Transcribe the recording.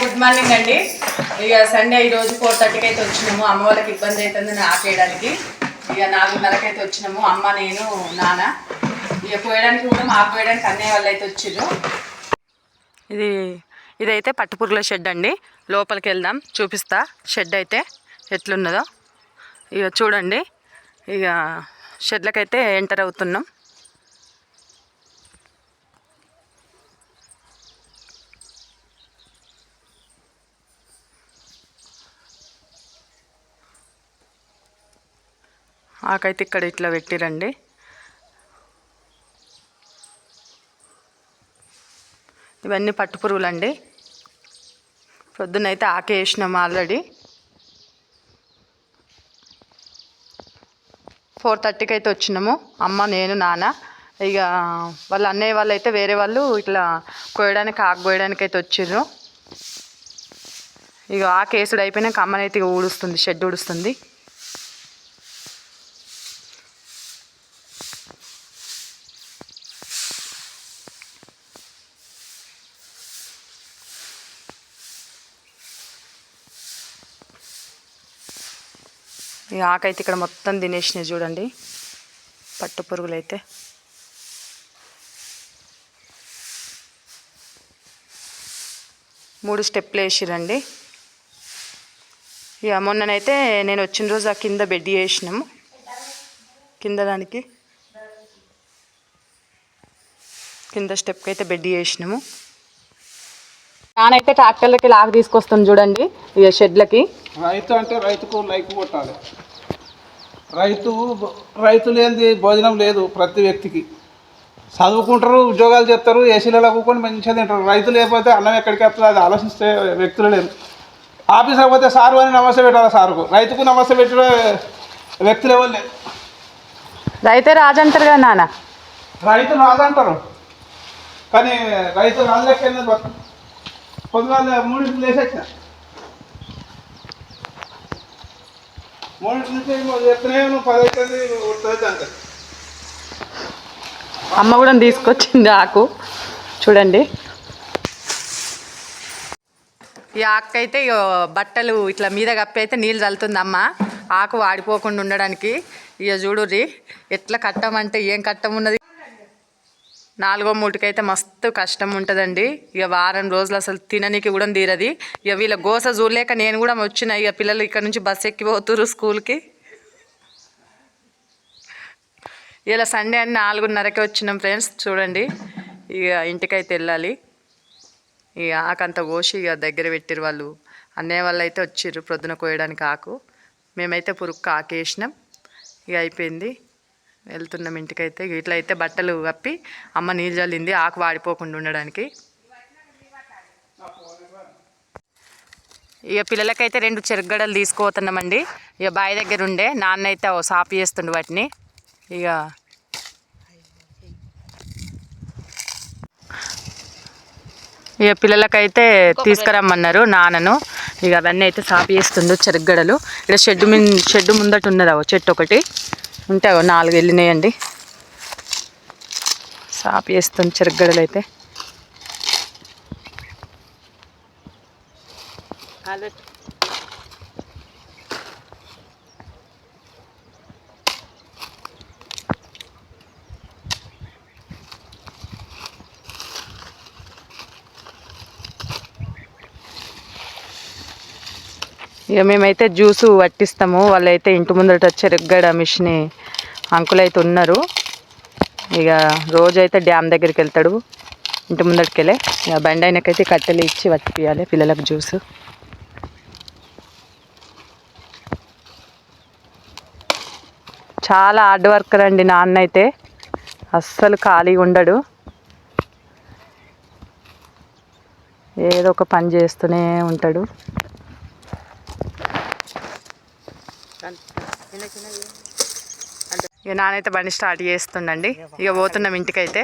Good morning అండి. ఇక Sunday ఈ రోజు ఫోర్ థర్టీకి అయితే వచ్చినాము. అమ్మ వాళ్ళకి ఇబ్బంది అవుతుందని ఆపేయడానికి. ఇక నాలుగున్నరకి అయితే వచ్చినాము. అమ్మ నేను నాన్న. ఇక పోయడానికి కూడా మాకు పోయడానికి అన్నయ్య వాళ్ళు అయితే వచ్చిర్రు. ఇది ఇదైతే పట్టుపురుగుల షెడ్ అండి. లోపలికి వెళ్దాం. చూపిస్తా. షెడ్ అయితే ఎట్లున్నదో. ఇక చూడండి. ఇక షెడ్లకైతే ఎంటర్ అవుతున్నాం. ఆకైతే ఇక్కడ ఇట్లా పెట్టిరండి. ఇవన్నీ పట్టు పురుగులండి. పొద్దునైతే ఆకే వేసినాము ఆల్రెడీ. ఫోర్ థర్టీకి అయితే వచ్చినాము. అమ్మ నేను నాన్న. ఇక వాళ్ళ అన్నయ్య వాళ్ళు అయితే వేరే వాళ్ళు ఇట్లా కోయడానికి ఆకు కోయడానికి అయితే వచ్చిర్రు. ఇక ఆ కేసుడు అయిపోయినాక అమ్మనైతే ఇక ఊడుస్తుంది షెడ్ ఊడుస్తుంది. ఈ ఆకైతే ఇక్కడ మొత్తం తినేసినాయి చూడండి. పట్టు పురుగులు అయితే మూడు స్టెప్లు వేసిరండి. ఇక మొన్ననైతే నేను వచ్చిన రోజు ఆ కింద బెడ్ వేసినాము కింద దానికి. కింద స్టెప్కి అయితే బెడ్ వేసినాము. నానైతే ట్రాక్టర్లకి లాగ్ తీసుకొస్తాం చూడండి ఇక షెడ్లకి. రైతు అంటే రైతుకు లైక్ కొట్టాలి. రైతు రైతు లేనిది భోజనం లేదు ప్రతి వ్యక్తికి. చదువుకుంటారు ఉద్యోగాలు చేస్తారు ఏసీలలో కూకొని మంచిగా తింటారు. రైతు లేకపోతే అన్నం ఎక్కడికి వస్తుంది అది ఆలోచిస్తే వ్యక్తులు లేరు. ఆఫీసర్ పోతే సారు అని నమస్తే పెట్టాలి సారుకు? రైతుకు నమస్తే పెట్టిన వ్యక్తులు ఎవరు లేరు? రైతే రాజు అంటారు కదా నాన్న. రైతు రాదంటారు కానీ రైతు రాజులెక్కింది పొద్దుగాల మూడింటికి లేచొచ్చిన మూడింటి నుంచి చెప్తూనే నువ్వు పది అవుతుంది ఉంటుంది అంటారు అమ్మ కూడా తీసుకొచ్చింది ఆకు. చూడండి. ఈ ఆకు అయితే బట్టలు ఇట్లా మీద కప్పి అయితే నీళ్ళు చల్లుతుంది అమ్మ ఆకు వాడిపోకుండా ఉండడానికి. ఇక చూడుర్రి ఎట్లా కట్టమంటే ఏం కట్టం ఉన్నది నాలుగో మూటికైతే మస్తు కష్టం ఉంటుందండి. ఇక వారం రోజులు అసలు తిననీకి కూడా తీరది. ఇక వీళ్ళ గోస చూడలేక నేను కూడా వచ్చిన ఇక పిల్లలు ఇక్కడ నుంచి బస్సు ఎక్కిపోతురు స్కూల్కి. ఇలా సండే అని నాలుగున్నరకే వచ్చినాం ఫ్రెండ్స్ చూడండి. ఇక ఇంటికైతే వెళ్ళాలి. ఇక ఆకంత కోసి ఇక దగ్గర పెట్టిరు వాళ్ళు. అన్నయ్య వాళ్ళు అయితే వచ్చిర్రు ప్రొద్దున కోయడానికి ఆకు. మేమైతే పురుక్కు ఆకేసినాం. ఇక అయిపోయింది. వెళ్తున్నాం ఇంటికైతే. ఇట్లా అయితే బట్టలు కప్పి అమ్మ నీళ్ళు చల్లింది ఆకు వాడిపోకుండా ఉండడానికి. ఇక పిల్లలకైతే రెండు చెరుగడలు తీసుకుపోతున్నామండి. ఇక బావి దగ్గర ఉండే నాన్న అయితే సాపు చేస్తుండు వాటిని. ఇక ఇక పిల్లలకైతే తీసుకురమ్మన్నారు నాన్నను. ఇక అవన్నీ అయితే సాపు చేస్తుండు చెరుగడలు. ఇక్కడ షెడ్ మీ షెడ్ ముందట ఉన్నది చెట్టు ఒకటి. ఉంటే అగో నాలుగు వెళ్ళినాయండి. సాపు వేస్తాం చెరుగడలు అయితే. ఇక మేమైతే జ్యూసు పట్టిస్తాము. వాళ్ళైతే ఇంటి ముందట చెరుగ్గడ మిషన్ అంకులు అయితే ఉన్నారు. ఇక రోజైతే డ్యామ్ దగ్గరికి వెళ్తాడు ఇంటి ముందటికి ఇక బండి ఆయనకైతే కట్టెలు ఇచ్చి పట్టిపియాలి పిల్లలకు జ్యూసు. చాలా హార్డ్ వర్కర్ అండి నాన్న అయితే అస్సలు ఖాళీగా ఉండడు. ఏదో ఒక పని చేస్తూనే ఉంటాడు. ఇక నానైతే బండి స్టార్ట్ చేస్తుండండి. ఇక పోతున్నాం ఇంటికైతే.